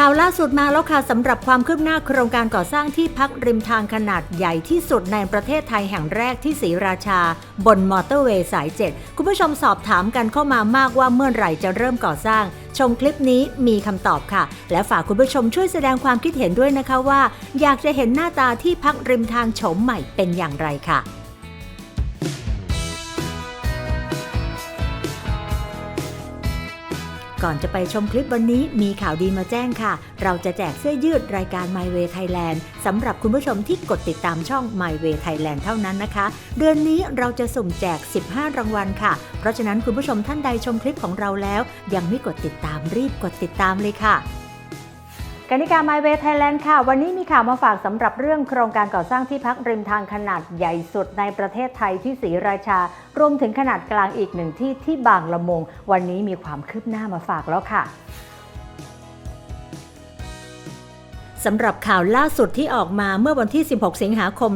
ข่าวล่าสุดมาแล้วค่ะสำหรับความคืบหน้าโครงการก่อสร้างที่พักริมทางขนาดใหญ่ที่สุดในประเทศไทยแห่งแรกที่ศรีราชา บนมอเตอร์เวย์สาย 7 คุณผู้ชมสอบถามกันเข้ามามากว่าเมื่อไหร่จะเริ่มก่อสร้าง ชมคลิปนี้มีคำตอบค่ะ และฝากคุณผู้ชมช่วยแสดงความคิดเห็นด้วยนะคะว่า อยากจะเห็นหน้าตาที่พักริมทางโฉมใหม่เป็นอย่างไรค่ะ ก่อนจะไปชมคลิปวันนี้มีข่าวดีมาแจ้งค่ะ เราจะแจกเสื้อยืดรายการ My Way Thailand สำหรับคุณผู้ชมที่กดติดตามช่อง My Way Thailand เท่านั้นนะคะ เดือนนี้เราจะสุ่มแจก 15 รางวัลค่ะ เพราะฉะนั้นคุณผู้ชมท่านใดชมคลิปของเราแล้ว ยังไม่กดติดตามรีบกดติดตามเลยค่ะ กนิกา My Way Thailand ค่ะ วันนี้มีข่าวมาฝากสำหรับเรื่องโครงการก่อสร้างที่พักริมทางขนาดใหญ่สุดในประเทศไทยที่ศรีราชา รวมถึงขนาดกลางอีกหนึ่งที่ที่บางละมง วันนี้มีความคืบหน้ามาฝากแล้วค่ะสำหรับข่าวล่าสุดที่ออกมาเมื่อวันที่ 16 สิงหาคม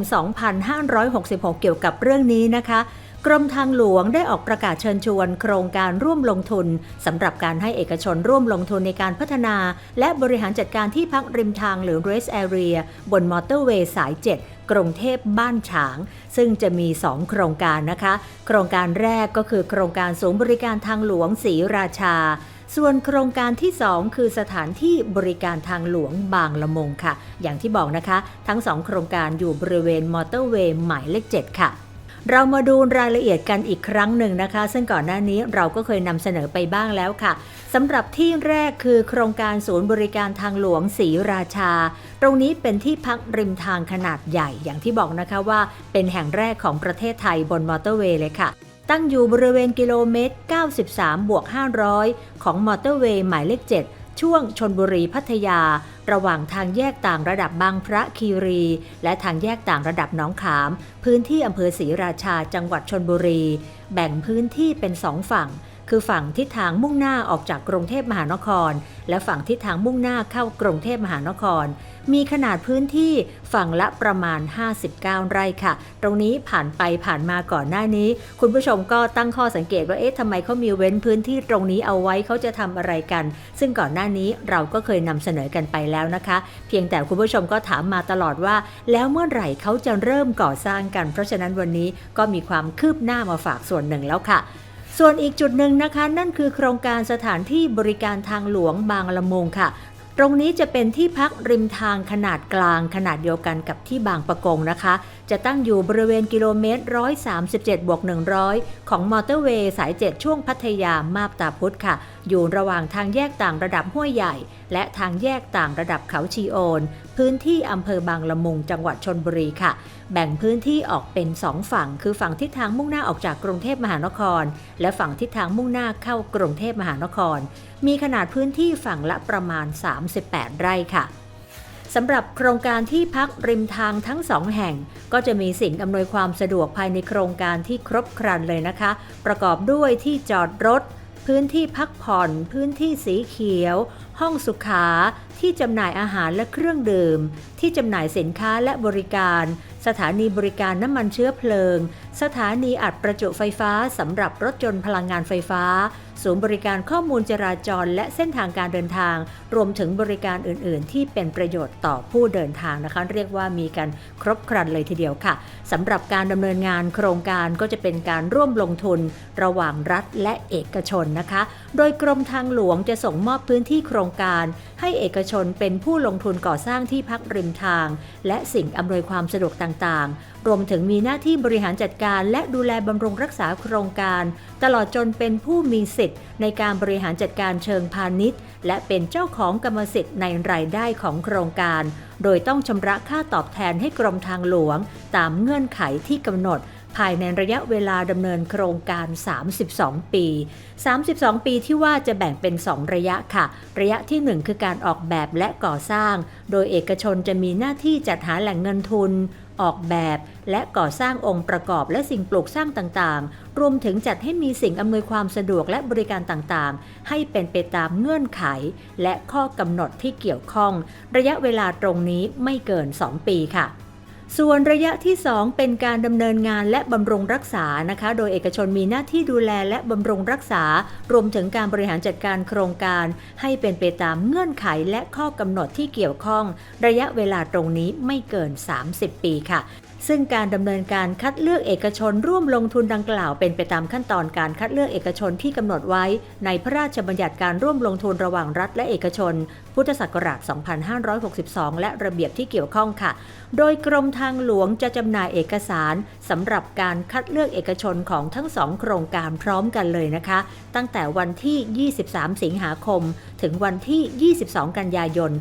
2566 เกี่ยวกับเรื่องนี้นะคะ กรมทางหลวงได้ออกประกาศเชิญชวน โครงการร่วมลงทุนสำหรับการให้เอกชนร่วมลงทุนในการพัฒนา และบริหารจัดการที่พักริมทางหรือ rest area บนมอเตอร์เวย์สาย 7กรุงเทพบ้านฉาง ซึ่งจะมี 2 โครงการนะคะ โครงการแรกก็คือโครงการศูนย์บริการทางหลวงศรีราชา ส่วนโครงการที่ 2 คือสถานที่บริการทางหลวงบางละมงค่ะ อย่างที่บอกนะคะ ทั้ง 2 โครงการอยู่บริเวณมอเตอร์เวย์หมายเลข 7 ค่ะ เรามาดูรายละเอียดกันอีกครั้งหนึ่งนะคะ ซึ่งก่อนหน้านี้เราก็เคยนำเสนอไปบ้างแล้วค่ะสำหรับที่แรกคือโครงการศูนย์บริการทางหลวงศรีราชา ตรงนี้เป็นที่พักริมทางขนาดใหญ่อย่างที่บอกนะคะว่า เป็นแห่งแรกของประเทศไทยบนมอเตอร์เวย์เลยค่ะตั้งอยู่บริเวณกิโลเมตร 93 บวก 500 ของมอเตอร์เวย์หมายเลข 7 ช่วงชนบุรีพัทยา ระหว่างทางแยกต่างระดับบางพระคีรี และทางแยกต่างระดับน้องขาม พื้นที่อำเภอศรีราชาจังหวัดชนบุรี แบ่งพื้นที่เป็นสองฝั่ง คือฝั่งทิศทางมุ่งหน้าออกจากกรุงเทพมหานคร และฝั่งทิศทางมุ่งหน้าเข้ากรุงเทพมหานคร มีขนาดพื้นที่ฝั่งละประมาณ 59 ไร่ค่ะ ตรงนี้ผ่านไปผ่านมาก่อนหน้านี้ คุณผู้ชมก็ตั้งข้อสังเกตว่าเอ๊ะทำไมเขามีเว้นพื้นที่ตรงนี้เอาไว้เขาจะทำอะไรกัน ซึ่งก่อนหน้านี้เราก็เคยนำเสนอกันไปแล้วนะคะ เพียงแต่คุณผู้ชมก็ถามมาตลอดว่า แล้วเมื่อไหร่เขาจะเริ่มก่อสร้างกัน เพราะฉะนั้นวันนี้ก็มีความคืบหน้ามาฝากส่วนหนึ่งแล้วค่ะ ส่วนอีกจุดหนึ่งนะคะ นั่นคือโครงการสถานที่บริการทางหลวงบางละมุงค่ะ ตรงนี้จะเป็นที่พักริมทางขนาดกลางขนาดเดียวกันกับที่บางประกงนะคะ จะตั้งอยู่บริเวณกิโลเมตร 137 บวก 100 ของมอเตอร์เวย์สาย 7 ช่วงพัทยามาบตาพุธค่ะ อยู่ระหว่างทางแยกต่างระดับห้วยใหญ่ และทางแยกต่างระดับเขาชีโอน พื้นที่อำเภอบางละมุงจังหวัดชนบุรีค่ะ แบ่งพื้นที่ออกเป็น 2 ฝั่ง คือฝั่งทิศทางมุ่งหน้าออกจากกรุงเทพมหานคร และฝั่งทิศทางมุ่งหน้าเข้ากรุงเทพมหานคร มีขนาดพื้นที่ฝั่งละประมาณ 38 ไร่ค่ะ สำหรับโครงการที่พักริมทางทั้งสองแห่ง ก็จะมีสิ่งอำนวยความสะดวกภายในโครงการที่ครบครันเลยนะคะ ประกอบด้วยที่จอดรถ พื้นที่พักผ่อน พื้นที่สีเขียว ห้องสุขา ที่จำหน่ายอาหารและเครื่องดื่ม ที่จำหน่ายสินค้าและบริการ สถานีบริการน้ำมันเชื้อเพลิง สถานีอัดประจุไฟฟ้าสำหรับรถยนต์พลังงานไฟฟ้า ศูนย์บริการข้อมูลจราจร และเส้นทางการเดินทาง รวมถึงบริการอื่น ๆ ที่เป็นประโยชน์ต่อผู้เดินทางนะคะ เรียกว่ามีกันครบครันเลยทีเดียวค่ะสำหรับการดำเนินงานโครงการก็จะเป็นการร่วมลงทุนระหว่างรัฐและเอกชนนะคะ โดยกรมทางหลวงจะส่งมอบพื้นที่โครงการ ให้เอกชนเป็นผู้ลงทุนก่อสร้างที่พักริมทาง และสิ่งอำนวยความสะดวกต่าง ๆ รวมถึงมีหน้าที่บริหารจัดการ และดูแลบำรุงรักษาโครงการ ตลอดจนเป็นผู้มีสิทธิ์ ในการบริหารจัดการเชิงพาณิชย์ และเป็นเจ้าของกรรมสิทธิ์ในรายได้ของโครงการ โดยต้องชำระค่าตอบแทนให้กรมทางหลวง ตามเงื่อนไขที่กำหนดภายในระยะเวลาดำเนินโครงการ 32 ปี 32 ปีที่ว่าจะแบ่งเป็น 2 ระยะค่ะ ระยะที่ 1 คือการออกแบบและก่อสร้าง โดยเอกชนจะมีหน้าที่จัดหาแหล่งเงินทุน ออกแบบ และก่อสร้างองค์ประกอบและสิ่งปลูกสร้างต่างๆ รวมถึงจัดให้มีสิ่งอำนวยความสะดวกและบริการต่างๆ ให้เป็นไปตามเงื่อนไข และข้อกำหนดที่เกี่ยวข้อง ระยะเวลาตรงนี้ไม่เกิน 2 ปีค่ะ ส่วนระยะที่ 2 เป็นการดำเนินงานและบำรุงรักษานะคะ โดยเอกชนมีหน้าที่ดูแลและบำรุงรักษา รวมถึงการบริหารจัดการโครงการ ให้เป็นไปตามเงื่อนไขและข้อกำหนดที่เกี่ยวข้อง ระยะเวลาตรงนี้ไม่เกิน 30 ปีค่ะ ซึ่งการดำเนินการคัดเลือกเอกชนร่วมลงทุนดังกล่าว เป็นไปตามขั้นตอนการคัดเลือกเอกชนที่กำหนดไว้ ในพระราชบัญญัติการร่วมลงทุนระหว่างรัฐและเอกชน พุทธศักราช 2562 และระเบียบที่เกี่ยวข้องค่ะ โดยกรมทางหลวงจะจำหน่ายเอกสารสำหรับการคัดเลือกเอกชนของทั้งสองโครงการพร้อมกันเลยนะคะ ตั้งแต่วันที่ 23 สิงหาคม ถึงวันที่ 22 กันยายน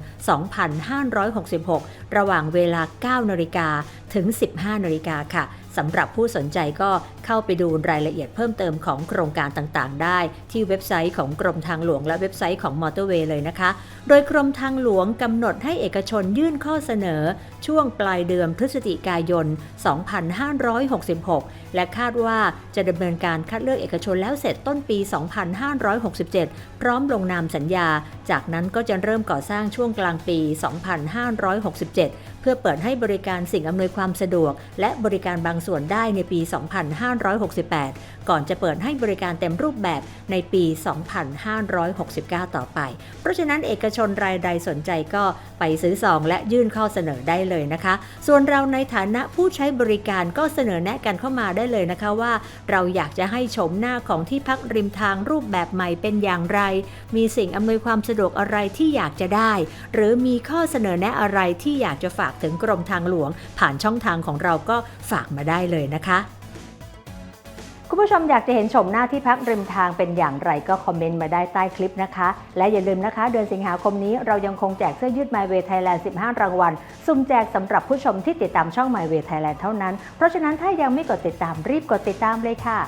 2566 ระหว่างเวลา 9นาฬิกาถึง 15นาฬิกาค่ะสำหรับผู้สนใจก็ เข้าไปดูรายละเอียดเพิ่มเติมของโครงการต่างๆ ได้ที่เว็บไซต์ของกรมทางหลวงและเว็บไซต์ของมอเตอร์เวย์เลยนะคะ โดยกรมทางหลวงกำหนดให้เอกชนยื่นข้อเสนอ ช่วงปลายเดือนพฤศจิกายน 2566 และคาดว่าจะดำเนินการคัดเลือกเอกชนแล้วเสร็จต้นปี 2567 พร้อมลงนามสัญญา จากนั้นก็จะเริ่มก่อสร้างช่วงกลางปี 2567 เพื่อเปิดให้บริการสิ่งอำนวยความสะดวก และบริการบางส่วนได้ในปี2568 ก่อนจะเปิดให้บริการเต็มรูปแบบในปี 2569 ต่อไป เพราะฉะนั้นเอกชนรายใดสนใจก็ไปซื้อซองและยื่นข้อเสนอได้เลยนะคะ ส่วนเราในฐานะผู้ใช้บริการก็เสนอแนะกันเข้ามาได้เลยนะคะว่า เราอยากจะให้ชมหน้าของที่พักริมทางรูปแบบใหม่เป็นอย่างไร มีสิ่งอำนวยความสะดวกอะไรที่อยากจะได้ หรือมีข้อเสนอแนะอะไรที่อยากจะฝากถึงกรมทางหลวง ผ่านช่องทางของเราก็ฝากมาได้เลยนะคะ ผู้ชมอยากจะเห็นชมหน้าที่พักริมทางเป็นอย่างไรก็คอมเมนต์มาได้ใต้คลิปนะคะ และอย่าลืมนะคะ เดือนสิงหาคมนี้เรายังคงแจกเสื้อยืด My Way Thailand 15 รางวัลสุ่มแจกสำหรับผู้ชมที่ติดตามช่อง My Way Thailand เท่านั้น เพราะฉะนั้นถ้ายังไม่กดติดตามรีบกดติดตามเลยค่ะ